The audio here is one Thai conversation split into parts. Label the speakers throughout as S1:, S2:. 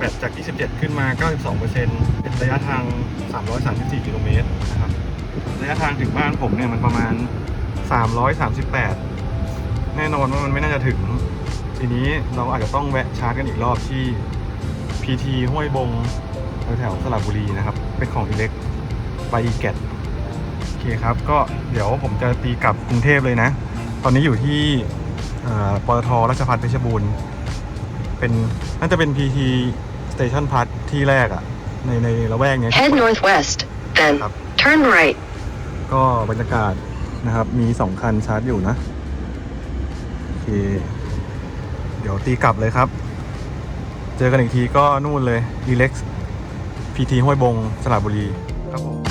S1: แบตจาก 27 ขึ้นมา 92%เป็นระยะทาง 334 กิโลเมตรนะครับ ระยะทางถึงบ้านผมเนี่ยมันประมาณ 338 แน่นอนว่ามันไม่น่าจะถึง ทีนี้เราอาจจะต้องแวะชาร์จกันอีกรอบที่ PT ห้วยบงแถวสระบุรีนะครับ เป็นของอิเล็กไปอีแกตโอเคครับ ก็เดี๋ยวผมจะตีกลับกรุงเทพเลยนะ ตอนนี้อยู่ที่ปตทราชพัฒน์เพชรบูรณ์เป็นน่าจะเป็น PT Station Pass ที่แรกอะในในละแวกเนี้ย
S2: Head northwest, then
S1: Up.
S2: turn right.
S1: ก็บรรยากาศนะครับ มีสองคันชาร์จอยู่นะ โอเค เดี๋ยวตีกลับเลยครับ เจอกันอีกทีก็นู่นเลย e l e x PT ห้วยบงสระบุรีครับผม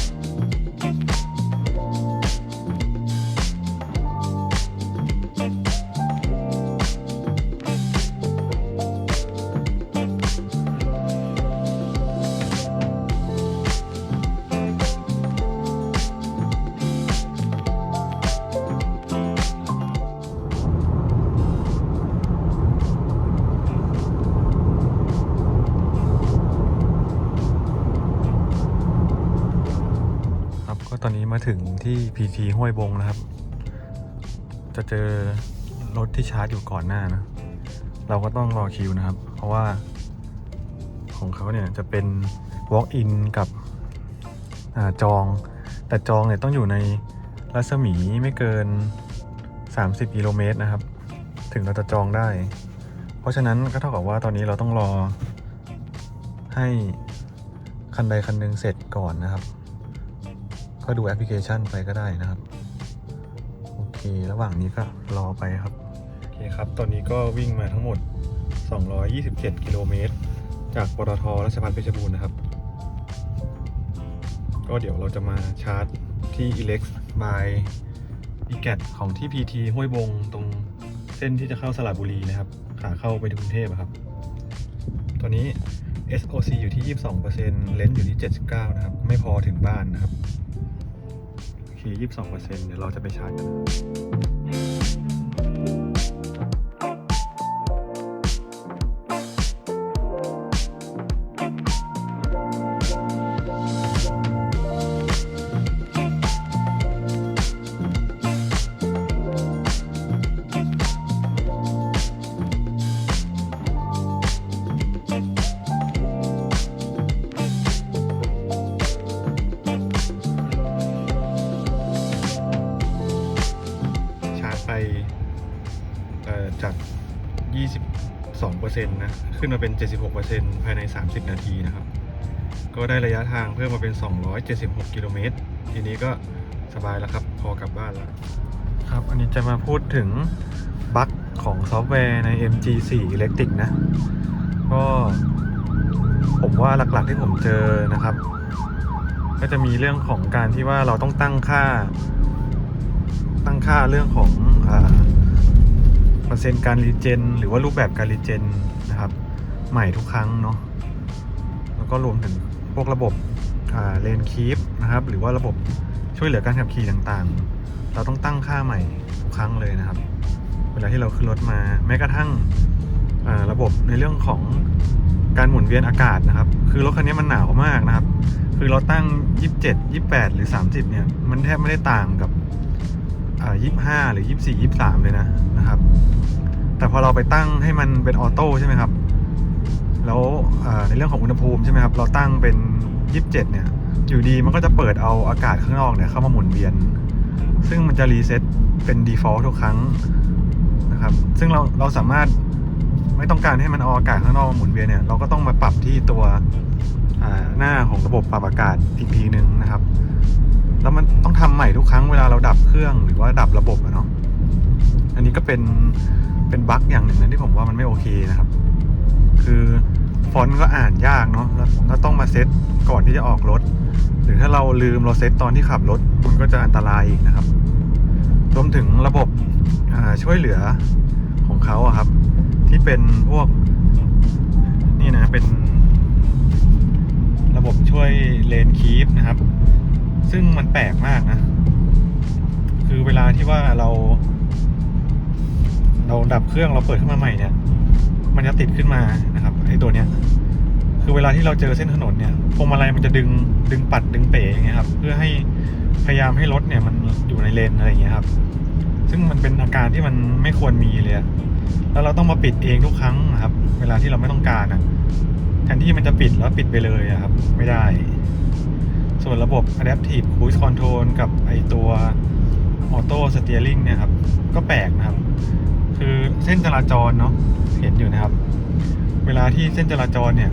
S1: อนนี้มาถึงที่ PT ห้วยบงนะครับ จะเจอรถที่ชาร์จอยู่ก่อนหน้านะ เราก็ต้องรอคิวนะครับ เพราะว่าของเขาเนี่ยจะเป็น walk in กับอจอง แต่จองเนี่ยต้องอยู่ในรัศมีไม่เกิน 30กิโลเมตรนะครับ ถึงเราจะจองได้ เพราะฉะนั้นก็เท่ากับว่าตอนนี้เราต้องรอให้คันใดคันหนึ่งเสร็จก่อนนะครับ ก็ดูแอปพลิเคชันไปก็ได้นะครับ โอเค ระหว่างนี้ก็รอไปครับ โอเคครับ ตอนนี้ก็วิ่งมาทั้งหมด 227 กิโลเมตร จากปตทราชพัฒเพชรบูรณ์นะครับ ก็เดี๋ยวเราจะมาชาร์จที่ Elex by e g a t ของที่ PT ห้วยบงตรงเส้นที่จะเข้าสระบุรีนะครับ ขาเข้าไปกรุงเทพอะครับ ตอนนี้ SOC อยู่ที่ 22%เลนส์อยู่ที่ 79 นะครับ ไม่พอถึงบ้านนะครับ เคยี่สิบสองเปอร์เซ็นต์เดี๋ยวเราจะไปชาร์จกัน 22%นะขึ้นมาเป็น 76%ภายใน 30 นาทีนะครับ ก็ได้ระยะทางเพิ่มมาเป็น 276 กิโลเมตร ทีนี้ก็สบายแล้วครับ พอกลับบ้านแล้ว ครับ อันนี้จะมาพูดถึงบั๊กของซอฟต์แวร์ใน MG4 Electric นะ ก็ผมว่าหลักๆที่ผมเจอนะครับ ก็จะมีเรื่องของการที่ว่าเราต้องตั้งค่า ตั้งค่าเรื่องของอา เปอร์เซ็นต์การรีเจนหรือว่ารูปแบบการรีเจนนะครับ ใหม่ทุกครั้งเนาะแล้วก็รวมถึงพวกระบบเลนคีฟนะครับ หรือว่าระบบช่วยเหลือการขับขี่ต่างๆ เราต้องตั้งค่าใหม่ทุกครั้งเลยนะครับ เวลาที่เราขึ้นรถมาแม้กระทั่งระบบในเรื่องของการหมุนเวียนอากาศนะครับ คือรถคันนี้มันหนาวมากนะครับ คือเราตั้ง 27 28 หรือ 30 เนี่ย มันแทบไม่ได้ต่างกับ อ่า25หรือ24 23เลยนะนะครับ แต่พอเราไปตั้งให้มันเป็นออโต้ใช่ไหมครับ แล้วอ่าในเรื่องของอุณหภูมิใช่ไหมครับ เราตั้งเป็น27เจ็ดเนี่ย อยู่ดีมันก็จะเปิดเอาอากาศข้างนอกเนี่ยเข้ามาหมุนเวียน ซึ่งมันจะรีเซ็ตเป็น default ทุกครั้งนะครับ ซึ่งเราเราสามารถไม่ต้องการให้มันเอาอากาศข้างนอกหมุนเวียนเนี่ย เราก็ต้องมาปรับที่ตัวอ่าหน้าของระบบปรับอากาศอีกทีหนึ่งนะครับ แล้วมันต้องทำใหม่ทุกครั้งเวลาเราดับเครื่อง เป็นเป็นบั๊กอย่างหนึ่งนะที่ผมว่ามันไม่โอเคนะครับ คือฟอนต์ก็อ่านยากเนาะแล้วแล้วต้องมาเซตก่อนที่จะออกรถ หรือถ้าเราลืมเราเซตตอนที่ขับรถ มันก็จะอันตรายอีกนะครับรวมถึงระบบช่วยเหลือของเขาอะครับ ที่เป็นพวก นี่นะเป็น ระบบช่วยเลนคีฟนะครับ ซึ่งมันแปลกมากนะ คือเวลาที่ว่าเรา เราดับเครื่องเราเปิดขึ้นมาใหม่เนี่ย มันจะติดขึ้นมานะครับไอ้ตัวเนี้ย คือเวลาที่เราเจอเส้นถนนเนี่ยพวงมาลัยมันจะดึงดึงปัดดึงเป๋อย่างเงี้ยครับ เพื่อให้พยายามให้รถเนี่ยมันอยู่ในเลนอะไรอย่างเงี้ยครับ ซึ่งมันเป็นอาการที่มันไม่ควรมีเลยแล้วเราต้องมาปิดเองทุกครั้งนะครับ เวลาที่เราไม่ต้องการอะแทนที่มันจะปิดแล้วปิดไปเลยครับ ไม่ได้ ส่วนระบบ Adaptive Cruise Control กับไอตัว Auto Steering เนี่ยครับ ก็แปลกนะครับ คือเส้นจราจรเนาะเห็นอยู่นะครับ เวลาที่เส้นจราจรเนี่ย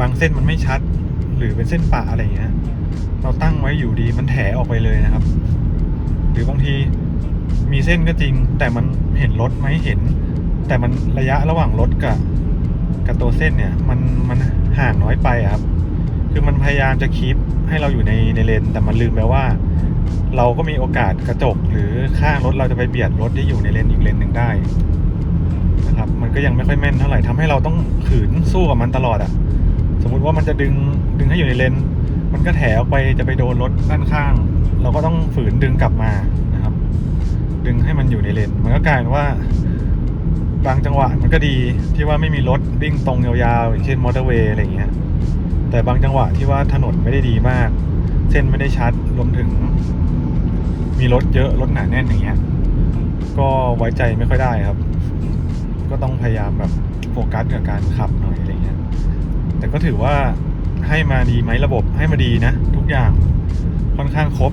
S1: บางเส้นมันไม่ชัด หรือเป็นเส้นป่าอะไรอย่างเงี้ยเราตั้งไว้อยู่ดีมันแถออกไปเลยนะครับ หรือบางทีมีเส้นก็จริง แต่มันเห็นรถไหมเห็น แต่มันระยะระหว่างรถกับกับตัวเส้นเนี่ย มันมันห่างน้อยไปครับ คือมันพยายามจะคีปให้เราอยู่ในในเลน แต่มันลืมไปว่า เราก็มีโอกาสกระจก หรือข้างรถเราจะไปเบียดรถที่อยู่ในเลนอีกเลนหนึ่งได้นะครับ มันก็ยังไม่ค่อยแม่นเท่าไหร่ทำให้เราต้องขืนสู้กับมันตลอดอะสมมุติว่ามันจะดึงดึงให้อยู่ในเลน มันก็แถออกไปจะไปโดนรถด้านข้าง เราก็ต้องฝืนดึงกลับมานะครับ ดึงให้มันอยู่ในเลน มันก็กลายเป็นว่าบางจังหวะมันก็ดีที่ว่าไม่มีรถวิ่งตรงยาวๆอย่างเช่นมอเตอร์เวย์อะไรอย่างเงี้ย แต่บางจังหวะที่ว่าถนนไม่ได้ดีมาก เส้นไม่ได้ชัดรวมถึง มีรถเยอะรถหนาแน่นอย่างเงี้ย ก็ไว้ใจไม่ค่อยได้ครับ ก็ต้องพยายามแบบโฟกัสกับการขับหน่อยอะไรเงี้ย แต่ก็ถือว่าให้มาดีไหมระบบให้มาดีนะ ทุกอย่างค่อนข้างครบ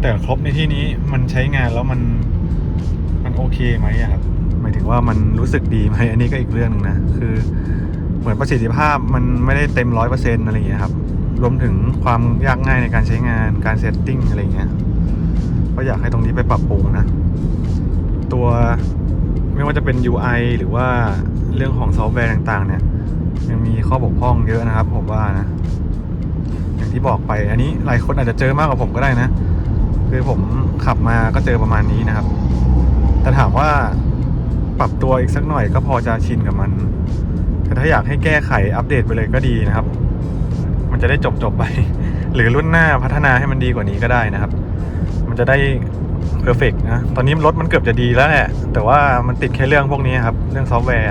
S1: แต่ครบในที่นี้มันใช้งานแล้วมันมันโอเคไหมครับหมายถึงว่ามันรู้สึกดีไหมอันนี้ก็อีกเรื่องหนึ่งนะคือ เหมือนประสิทธิภาพมันไม่ได้เต็มร้อยเปอร์เซ็นต์อะไรอย่างเงี้ยครับ รวมถึงความยากง่ายในการใช้งานการเซตติ้งอะไรอย่างเงี้ย ก็อยากให้ตรงนี้ไปปรับปรุงนะ ตัวไม่ว่าจะเป็น UI หรือว่าเรื่องของซอฟต์แวร์ต่างๆ เนี่ย ยังมีข้อบกพร่องเยอะนะครับ ผมว่านะ อย่างที่บอกไปอันนี้หลายคนอาจจะเจอมากกว่าผมก็ได้นะ คือผมขับมาก็เจอประมาณนี้นะครับ แต่ถามว่าปรับตัวอีกสักหน่อยก็พอจะชินกับมัน ถ้าอยากให้แก้ไขอัปเดตไปเลยก็ดีนะครับ มันจะได้จบจบไป หรือรุ่นหน้าพัฒนาให้มันดีกว่านี้ก็ได้นะครับ มันจะได้เพอร์เฟกนะ ตอนนี้รถมันเกือบจะดีแล้วแหละ แต่ว่ามันติดแค่เรื่องพวกนี้ครับ เรื่องซอฟต์แวร์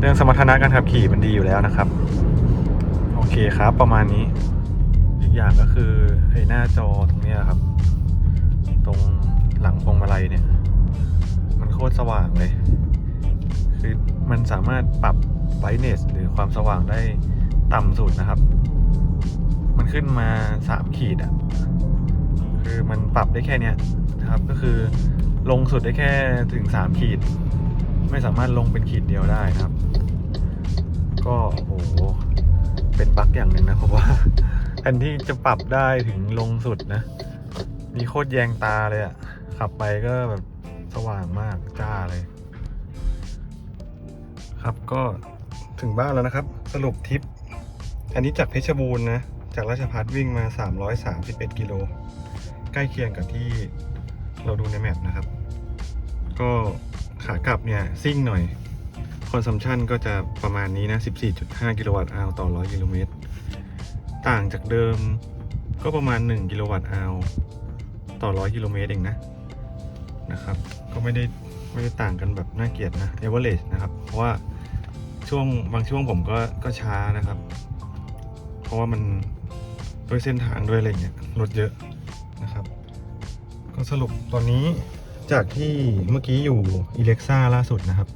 S1: เรื่องสมรรถนะการขับขี่มันดีอยู่แล้วนะครับ โอเคครับ ประมาณนี้ อีกอย่างก็คือไอ้หน้าจอตรงนี้ครับ ตรงหลังพวงมาลัยเนี่ย มันโคตรสว่างเลย คือมันสามารถปรับ brightness หรือความสว่างได้ต่ำสุดนะครับ มันขึ้นมาสามขีดอะ่ะ คือมันปรับได้แค่เนี้ยนะครับ ก็คือลงสุดได้แค่ถึงสามขีด ไม่สามารถลงเป็นขีดเดียวได้นะครับ ก็โอ้โหเป็นบั๊กอย่างหนึ่งนะเพราะว่าแทนที่จะปรับได้ถึงลงสุดนะ มีโคตรแยงตาเลยอะ ขับไปก็แบบสว่างมากจ้าเลย ครับก็ ถึงบ้านแล้วนะครับ สรุปทริป อันนี้จากเพชรบูรณ์นะ จากราชพัฒวิ่งมา 331 กิโล ใกล้เคียงกับที่เราดูในแมปนะครับ ก็ขากลับเนี่ยซิ่งหน่อย คอนซัมชันก็จะประมาณนี้นะ 14.5 กิโลวัตต์อาวต่อ 100 กิโลเมตร ต่างจากเดิมก็ประมาณ 1 กิโลวัตต์อาวต่อ 100 กิโลเมตรเองนะ นะครับ ก็ไม่ได้ไม่ได้ต่างกันแบบน่าเกลียดนะเอเวอเรสนะครับ เพราะว่า ช่วงบางช่วงผมก็ก็ช้านะครับ เพราะว่ามันด้วยเส้นทางด้วยอะไรเงี้ยรถเยอะนะครับ ก็สรุปตอนนี้จากที่เมื่อกี้อยู่อิเล็กซ่าล่าสุดนะครับ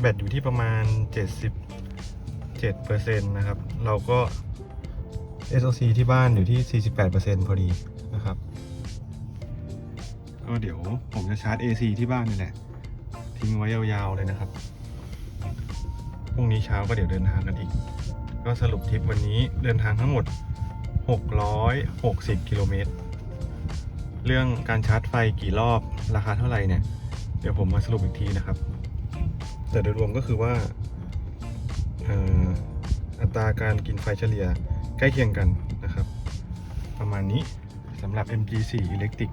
S1: แบตอยู่ที่ประมาณ 77%นะครับ เราก็ SOC ที่บ้านอยู่ที่ 48%พอดีนะครับ ก็เดี๋ยวผมจะชาร์จ AC ที่บ้านนี่แหละทิ้งไว้ยาวๆเลยนะครับ พรุ่งนี้เช้าก็เดี๋ยวเดินทางกันอีก ก็สรุปทริปวันนี้เดินทางทั้งหมด 660 กิโลเมตร เรื่องการชาร์จไฟกี่รอบราคาเท่าไหร่เนี่ย เดี๋ยวผมมาสรุปอีกทีนะครับ แต่โดยรวมก็คือว่าอัตราการกินไฟเฉลี่ยใกล้เคียงกันนะครับ ประมาณนี้สำหรับ MG4 Electric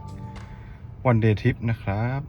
S1: One Day Trip นะครับ